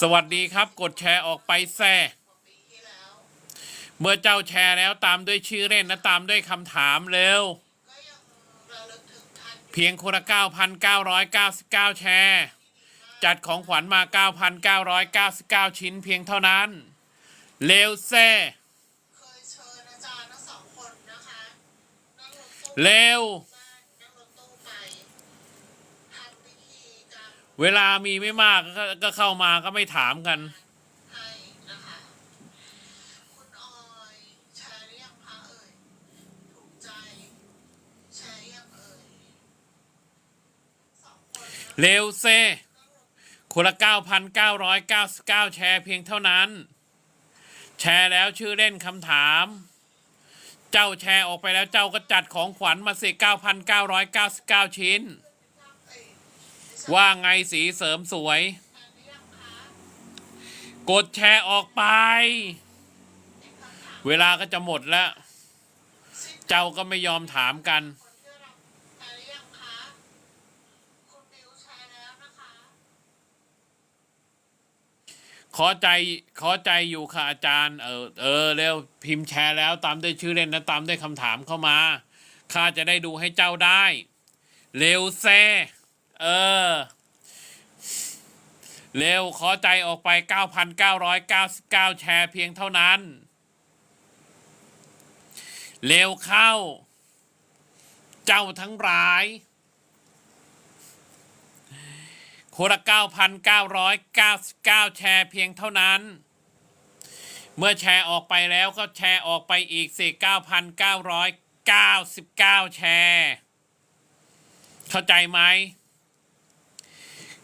สวัสดีครับกดแชร์ออกไปแซ่เมื่อเจ้าแชร์แล้วตามด้วยชื่อเล่นและตามด้วยคำถามเร็ว เพียงคนละ 9,999 แชร์ จัดของขวัญมา 9,999 ชิ้นเพียงเท่านั้น เร็วแซ่เคยเชิญอาจารย์ทั้งสองคนนะคะนั่งรถตู้เร็ว เวลามีไม่มากก็ก็เข้ามาก็ไม่ถามกันให้นะคะคุณออยแชร์หรือยังคะเอ่ยถูกใจแชร์ยังเอ่ยสองคนนะเร็วเซ่คนละ 9,999 แชร์เพียงเท่านั้น แชร์แล้วชื่อเล่นคำถาม เจ้าแชร์ออกไปแล้วเจ้าก็จัดของขวัญมาสิ9,999 ชิ้นเอ่ย ว่าไงสีเสริมสวยแชร์หรือยังคะกดแชร์ออกไป เวลาก็จะหมดแล้ว เจ้าก็ไม่ยอมถามกันคนที่เราแชร์หรือยังคะคุณบิวแชร์แล้วนะคะขอใจขอใจอยู่ค่ะอาจารย์ เออ เออ เร็วพิมพ์แชร์แล้วตามด้วยชื่อเล่นนะตามด้วยคำถามเข้ามาข้าจะได้ดูให้เจ้าได้ เร็วแซ่ เออ เร็วขอใจออกไป 9,999 แชร์เพียงเท่านั้น เร็วเข้า เจ้าทั้งหลายคนละ9,999 แชร์เพียงเท่านั้น เมื่อแชร์ออกไปแล้วก็แชร์ออกไปอีกสิ9,999 แชร์ เข้าใจไหม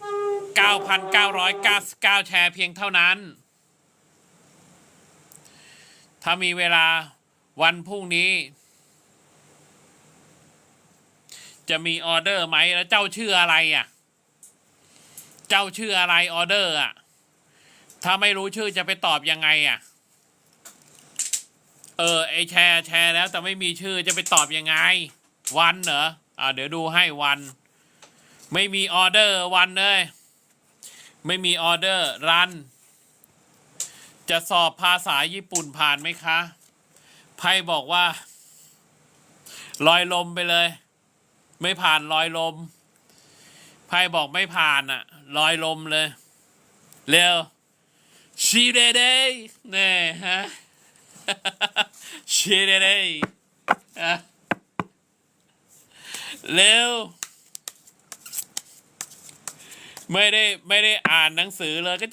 9,999 แชร์เพียงเท่านั้น ถ้ามีเวลาวันพรุ่งนี้ จะมีออเดอร์ไหมแล้วเจ้าชื่ออะไรอะ เจ้าชื่ออะไรออเดอร์อะ ถ้าไม่รู้ชื่อจะไปตอบยังไงอะ เออไอแชร์แชร์แล้วแต่ไม่มีชื่อจะไปตอบยังไง วันเหรออ่าเดี๋ยวดูให้วัน ไม่มีออเดอร์วันเลย ไม่มีออเดอร์รัน จะสอบภาษาญี่ปุ่นผ่านไหมคะไพ่บอกว่า ลอยลมไปเลย ไม่ผ่านลอยลมไพ่บอกไม่ผ่านอะลอยลมเลย เร็วชีเดเดเน่ฮะชีเดเดเร็ว ไม่ได้ไม่ได้อ่านหนังสือเลยก็จะ